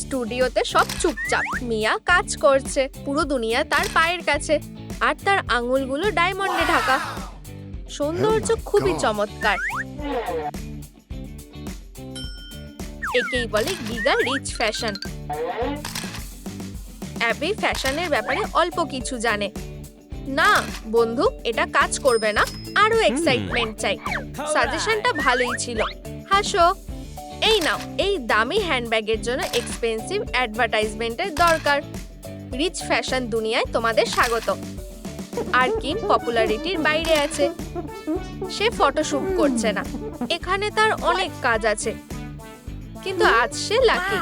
স্টুডিওতে সব চুপচাপ। মিয়া কাজ করছে পুরো দুনিয়া তার পায়ের কাছে আর তার আঙুলগুলো ডায়মন্ডে ঢাকা। সৌন্দর্য খুবই চমৎকার। একেই বলে গিগা রিচ ফ্যাশন। অ্যাবি ফ্যাশনের ব্যাপারে অল্প কিছু জানে। না বন্ধু এটা কাজ করবে না। আরও এক্সাইটমেন্ট চাই। সাজেশনটা ভালোই ছিল। হাসো। এই নাও এই দামি হ্যান্ডব্যাগের জন্য এক্সপেন্সিভ অ্যাডভার্টাইজমেন্টের দরকার। রিচ ফ্যাশন দুনিয়ায় তোমাদের স্বাগত। আর কিম পপুলারিটির বাইরে আছে। সে ফটোশুট করছে না। এখানে তার অনেক কাজ আছে। কিন্তু আজ সে লাকি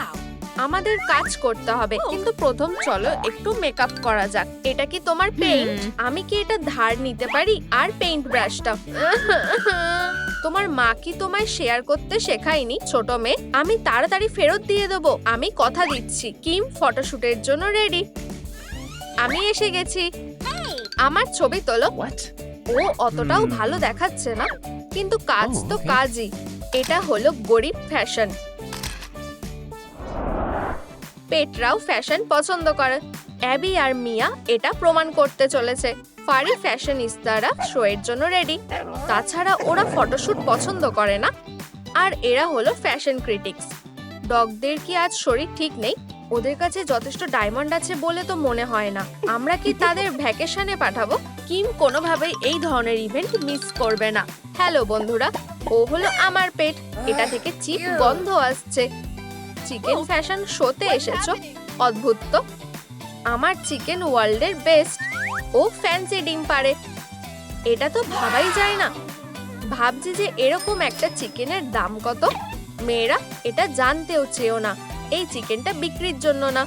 আমাদের কাজ করতে হবে। কিন্তু প্রথম চলো একটু মেকআপ করা যাক। এটা কি তোমার পেইন্ট আমি কি এটা ধার নিতে পারি? আর পেইন্ট ব্রাশটা তোমার মা কি তোমায় শেয়ার করতে শেখায়নি? ছোট মেয়ে আমি তাড়াতাড়ি ফেরত দিয়ে দেবো। আমি কথা দিচ্ছি। কিম ফটোশুটের জন্য রেডি আমি এসে গেছি। আমার ছবি তোলো? ও অতটাও ভালো দেখাচ্ছে না কিন্তু কাজ তো কাজই। এটা হলো গরিব ফ্যাশন পেটরাও ফ্যাশন পছন্দ করে। অ্যাবি আর মিয়া এটা প্রমাণ করতে চলেছে। ফারি ফ্যাশনিস্তারা শো এর জন্য রেডি তাছাড়া ওরা ফটোশুট পছন্দ করে না। আর এরা হলো ফ্যাশন ক্রিটিক্স ডগদের কি আজ শরীর ঠিক নেই? ওদের কাছে যথেষ্ট ডায়মন্ড আছে বলে তো মনে হয় না। আমরা কি তাদের ভ্যাকেশনে পাঠাবো? কিম কোনোভাবেই এই ধরনের ইভেন্ট মিস করবে না। হ্যালো বন্ধুরা ও হলো আমার পেট। এটা থেকে চিপ গন্ধ আসছে। চিকেন ফ্যাশন শোতে এসেছ? অদ্ভুত তো। আমার চিকেন ওয়ার্ল্ডের বেস্ট ও ফ্যান্সি ডিম পারে এটা তো ভাবাই যায় না। ভাবছি যে এরকম একটা চিকেনের দাম কত? মেয়েরা এটা জানতেও চেয়েও না। এই চিকেনটা বিক্রির জন্য না।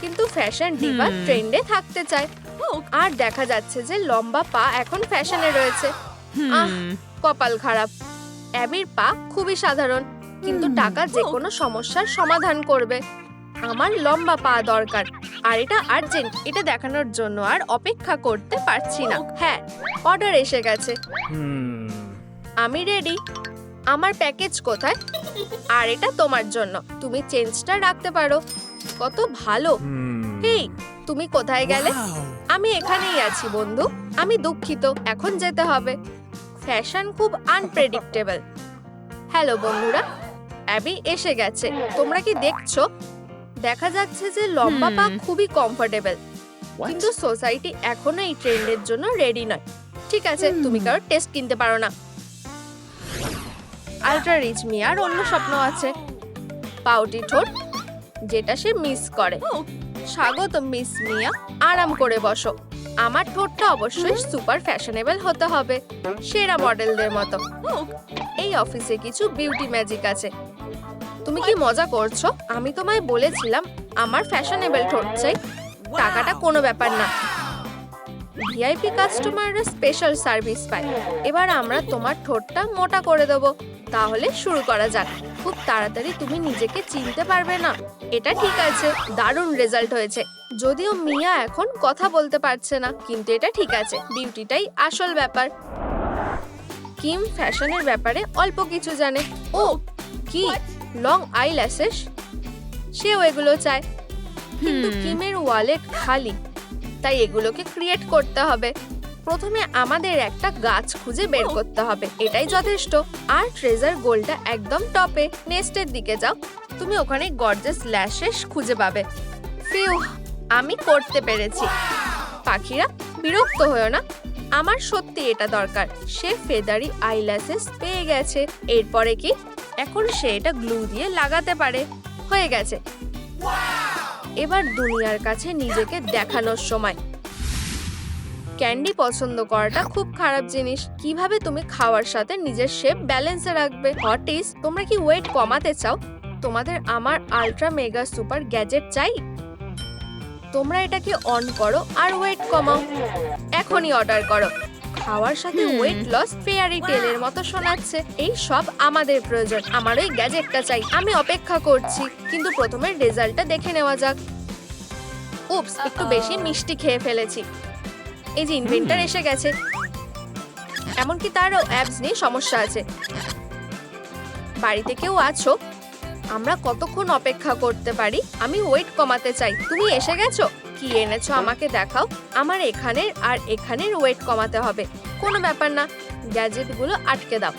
কিন্তু ফ্যাশন ডিভা ট্রেন্ডে থাকতে চায়। আর দেখা যাচ্ছে যে লম্বা পা এখন ফ্যাশনে রয়েছে। আহ. কপাল খারাপ। অ্যাবির পা খুবই সাধারণ। কিন্তু। টাকা যে কোনো সমস্যার সমাধান করবে। আমার লম্বা পা দরকার। আর এটা আর্জেন্ট এটা দেখানোর জন্য আর অপেক্ষা করতে পারছি না। হ্যাঁ অর্ডার এসে গেছে. আমি রেডি আমার প্যাকেজ কোথায়? আর এটা তোমার জন্য। তুমি চেঞ্জটা রাখতে পারো। কত ভালো. হেই তুমি কোথায় গেলে? আমি এখানেই আছি বন্ধু। আমি দুঃখিত। এখন যেতে হবে। ফ্যাশন খুব আনপ্রেডিক্টেবল হ্যালো বন্ধুরা। অ্যাবি এসে গেছে। তোমরা কি দেখছ? দেখা যাচ্ছে যে লম্বা পা খুবই কমফোর্টেবল কিন্তু সোসাইটি এখনও এই ট্রেন্ডের জন্য রেডি নয়। ঠিক আছে তুমি কারও টেস্ট কিনতে পারো না। আলট্রা রিচ মিয়ার অন্য স্বপ্ন আছে। পাউটি ঠোঁট যেটা সে মিস করে। স্বাগত মিস মিয়া আরাম করে বসো। আমার ঠোঁটটা অবশ্যই সুপার ফ্যাশনেবল হতে হবে সেরা মডেলদের মতো। এই অফিসে কিছু বিউটি ম্যাজিক আছে। তুমি কি মজা করছ? আমি তোমায় বলেছিলাম, আমার ফ্যাশনেবল ঠোঁট চাই। টাকাটা কোনো ব্যাপার না। ভিআইপি কাস্টমাররা স্পেশাল সার্ভিস পায়। এবার আমরা তোমার ঠোঁটটা মোটা করে দেবো। তাহলে শুরু করা যাক। খুব তাড়াতাড়ি তুমি নিজেকে চিনতে পারবে না। এটা ঠিক আছে, দারুণ রেজাল্ট হয়েছে। যদিও মিয়া এখন কথা বলতে পারছে না, কিন্তু এটা ঠিক আছে বিউটিটাই আসল ব্যাপার। কিম ফ্যাশনের ব্যাপারে অল্প কিছু জানে। ও, কি? লং আইল্যাশেস সেও এগুলো চায়। কিন্তু. কিমের ওয়ালেট খালি তাই এগুলোকে ক্রিয়েট করতে হবে। প্রথমে আমাদের একটা গাছ খুঁজে বের করতে হবে এটাই যথেষ্ট। আর ট্রেজার গোলটা একদম টপে নেস্টের দিকে যাও তুমি ওখানে গর্জেস ল্যাশেস খুঁজে পাবে। ফিউ আমি করতে পেরেছি। পাখিরা বিরক্ত হয়েও না। আমার সত্যি এটা দরকার সে ফেদারি আইল্যাশেস পেয়ে গেছে। এরপরে কি? এখন সে এটা গ্লু দিয়ে লাগাতে পারে। হয়ে গেছে। এবার দুনিয়ার কাছে নিজেকে দেখানোর সময়। ক্যান্ডি পছন্দ করাটা খুব খারাপ জিনিস। কীভাবে তুমি খাওয়ার সাথে নিজের শেপ ব্যালেন্সে রাখবে? হটিস তোমরা কি ওয়েট কমাতে চাও? তোমাদের আমার আলট্রা মেগা সুপার গ্যাজেট চাই? তোমরা এটাকে অন করো আর ওয়েট কমাও। এখনই অর্ডার করো। খাওয়ার সাথে ওয়েট লস ফেয়ারি টেলের মতো শোনাচ্ছে। এই সব আমাদের প্রয়োজন। আমার ওই গ্যাজেটটা চাই। আমি অপেক্ষা করছি। কিন্তু প্রথমে রেজাল্টটা দেখে নেওয়া যাক। উপস একটু বেশি মিষ্টি খেয়ে ফেলেছি। এই যে ইনভেন্টার এসে গেছে। এমনকি তারও অ্যাপস নিয়ে সমস্যা আছে। বাড়িতে কেউ আছো? আমরা কতক্ষণ অপেক্ষা করতে পারি? আমি ওয়েট কমাতে চাই। তুমি এসে গেছো? কি এনেছো আমাকে দেখাও। আমার এখানের আর এখানের ওয়েট কমাতে হবে। কোনো ব্যাপার না গ্যাজেটগুলো আটকে দাও।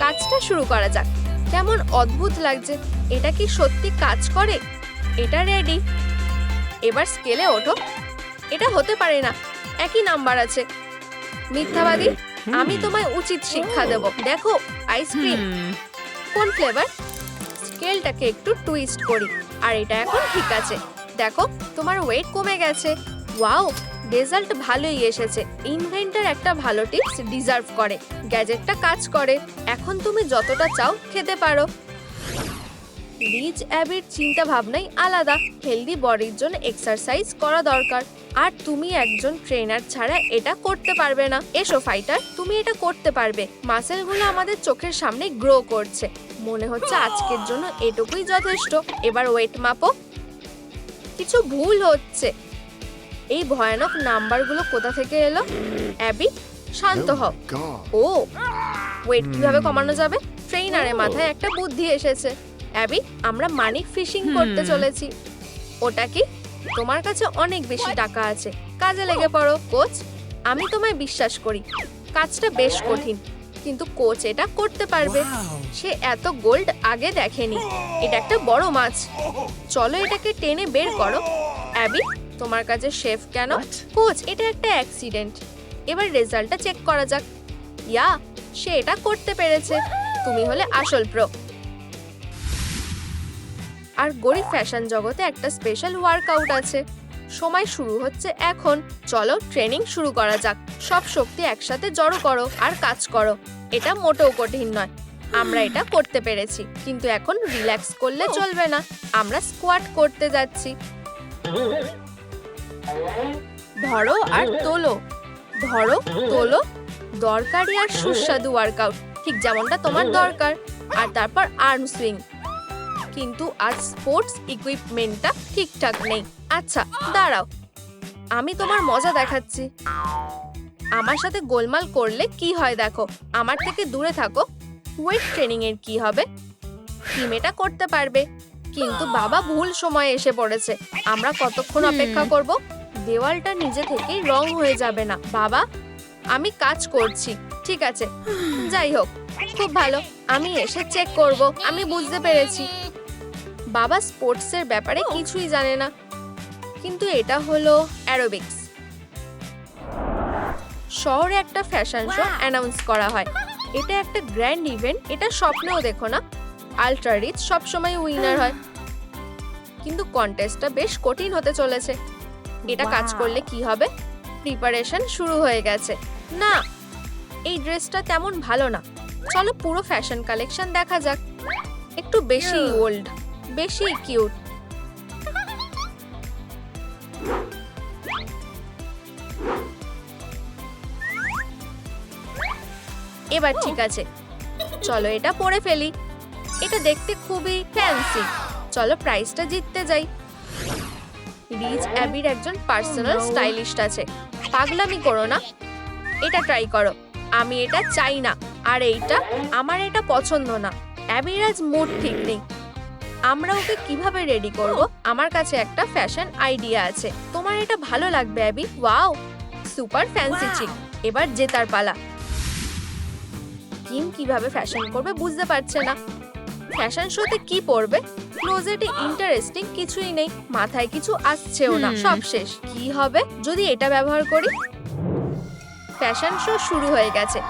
কাজটা শুরু করা যাক। কেমন অদ্ভুত লাগছে এটা কি সত্যি কাজ করে? এটা রেডি এবার স্কেলে ওঠো। এটা হতে পারে না একই নাম্বার আছে। মিথ্যাবাদী আমি তোমায় উচিত শিক্ষা দেব। দেখো আইসক্রিম কোন ফ্লেভার স্কেলটাকে একটু টুইস্ট করি। আর এটা এখন ঠিক আছে। দেখো, তোমার ওয়েট কমে গেছে। ওয়াও রেজাল্ট ভালোই এসেছে। ইনভেন্টার একটা ভালো টিপস ডিজার্ভ করে। গ্যাজেটটা কাজ করে। এখন তুমি যতটা চাও খেতে পারো। রিচ অ্যাবির চিন্তা ভাবনাই আলাদা। হেলদি বডির জন্য এক্সারসাইজ করা দরকার। আর তুমি একজন ট্রেনার ছাড়া এটা করতে পারবে না। এসো ফাইটার তুমি এটা করতে পারবে। মাসেলগুলো আমাদের চোখের সামনে গ্রো করছে। মনে হচ্ছে আজকের জন্য এটুকুই যথেষ্ট। এবার ওয়েট মাপো। কিছু ভুল হচ্ছে। এই ভয়ানক নাম্বারগুলো কোথা থেকে এলো? অ্যাবি শান্ত হও। ও ওয়েট কীভাবে কমানো যাবে? ট্রেইনারের মাথায় একটা বুদ্ধি এসেছে। অ্যাবি আমরা মানি ফিশিং করতে চলেছি। ওটা কি? তোমার কাছে অনেক বেশি টাকা আছে। কাজে লেগে পড়ো কোচ। আমি তোমায় বিশ্বাস করি। কাজটা বেশ কঠিন। কিন্তু কোচ এটা করতে পারবে। সে এত গোল্ড আগে দেখেনি। এটা একটা বড় মাছ। চলো এটাকে টেনে বের করো। অ্যাবি তোমার কাছে শেফ কেন? কোচ এটা একটা অ্যাক্সিডেন্ট। এবার রেজাল্টটা চেক করা যাক। ইয়া সে এটা করতে পেরেছে। তুমি হলে আসল প্রো। আর গরিব ফ্যাশন জগতে একটা স্পেশাল ওয়ার্কআউট আছে। সময় শুরু হচ্ছে এখন। চলো ট্রেনিং শুরু করা যাক। সব শক্তি একসাথে জড়ো করো আর কাজ করো। এটা মোটেও কঠিন নয়। আমরা এটা করতে পেরেছি কিন্তু এখন রিল্যাক্স করলে চলবে না। আমরা স্কোয়াট করতে যাচ্ছি। ধরো আর তোলো। ধরো তোলো। দরকারি আর সুস্বাদু ওয়ার্কআউট ঠিক যেমনটা তোমার দরকার। আর তারপর আর্ম সুইং কিন্তু আজ স্পোর্টস ইকুইপমেন্টটা ঠিকঠাক নেই। আচ্ছা দাঁড়াও। আমি তোমার মজা দেখাচ্ছি। আমার সাথে গোলমাল করলে কি হয় দেখো? আমার থেকে দূরে থাকো। ওয়েট ট্রেনিং এর কি হবে? টিম এটা করতে পারবে। কিন্তু বাবা ভুল সময়ে এসে পড়েছে। আমরা কতক্ষণ অপেক্ষা করব? দেওয়ালটা নিজে থেকেই রং হয়ে যাবে না। বাবা আমি কাজ করছি। ঠিক আছে। যাই হোক খুব ভালো। আমি এসে চেক করব। আমি বুঝতে পেরেছি। বাবা স্পোর্টসের ব্যাপারে কিছুই জানে না। কিন্তু এটা হলো অ্যারোবিক্স শহরে একটা ফ্যাশন শো অ্যানাউন্স করা হয়। এটা একটা গ্র্যান্ড ইভেন্ট এটা স্বপ্নেও দেখো না। আলট্রা রিচ সবসময় উইনার হয়। কিন্তু কন্টেস্টটা বেশ কঠিন হতে চলেছে। এটা কাজ করলে কি হবে? প্রিপারেশন শুরু হয়ে গেছে। না এই ড্রেসটা তেমন ভালো না। চলো পুরো ফ্যাশন কালেকশন দেখা যাক। একটু বেশি ওল্ড বেশি কিউট এবার ঠিক আছে। চলো এটা পরে ফেলি। এটা দেখতে খুবই ফ্যান্সি চলো প্রাইসটা জিততে যাই। রিচ অ্যাবির একজন পার্সোনাল স্টাইলিস্ট আছে। পাগলামি করো না। এটা ট্রাই করো। আমি এটা চাই না। আর এইটা আমার এটা পছন্দ না। অ্যাবির আজ মুড ঠিক নেই। আমরা ওকে কীভাবে রেডি করব? আমার কাছে একটা ফ্যাশন আইডিয়া আছে। তোমার এটা ভালো লাগবে Abby wow super fancy chic এবার জেতার পালা। কিম কীভাবে ফ্যাশন করবে বুঝতে পারছে না। ফ্যাশন শোতে কি পরবে? ক্লোজেটে ইন্টারেস্টিং কিছুই নেই মাথায় কিছু আসছেও না সব শেষ। কি হবে? যদি এটা ব্যবহার করি? ফ্যাশন শো শুরু হয়ে গেছে।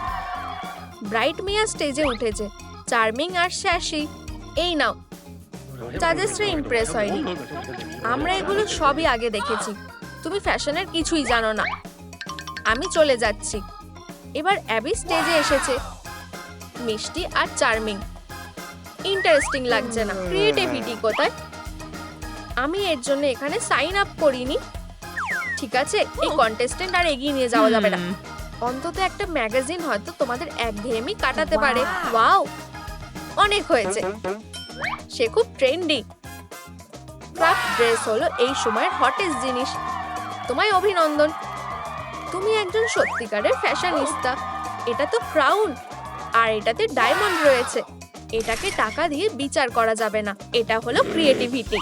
ব্রাইট মিয়া স্টেজে উঠেছে। চার্মিং আর শ্যাসি এই নাও। জাজেসরা ইমপ্রেস হয়নি। আমরা এগুলো সবই আগে দেখেছি। তুমি ফ্যাশনের কিছুই জানো না। আমি চলে যাচ্ছি। এবার অ্যাবি স্টেজে এসেছে। মিষ্টি আর চার্মিং ইন্টারেস্টিং লাগছে না। ক্রিয়েটিভিটি কোথায়? আমি এর জন্য এখানে সাইন আপ করিনি। ঠিক আছে? এই কন্টেস্টেন্ট আর এগিয়ে নিয়ে যাওয়া যাবে না। অন্তত একটা ম্যাগাজিন হয়তো তোমাদের একঘেয়েমি কাটাতে পারে। ওয়াও অনেক হয়েছে। সে খুব ট্রেন্ডি ক্রাফট ড্রেস হলো এই সময়ের হটেস্ট জিনিস। তোমায় অভিনন্দন। তুমি একজন সত্যিকারের ফ্যাশনিস্তা এটা তো ক্রাউন আর এটাতে ডায়মন্ড রয়েছে। এটাকে টাকা দিয়ে বিচার করা যাবে না। এটা হলো ক্রিয়েটিভিটি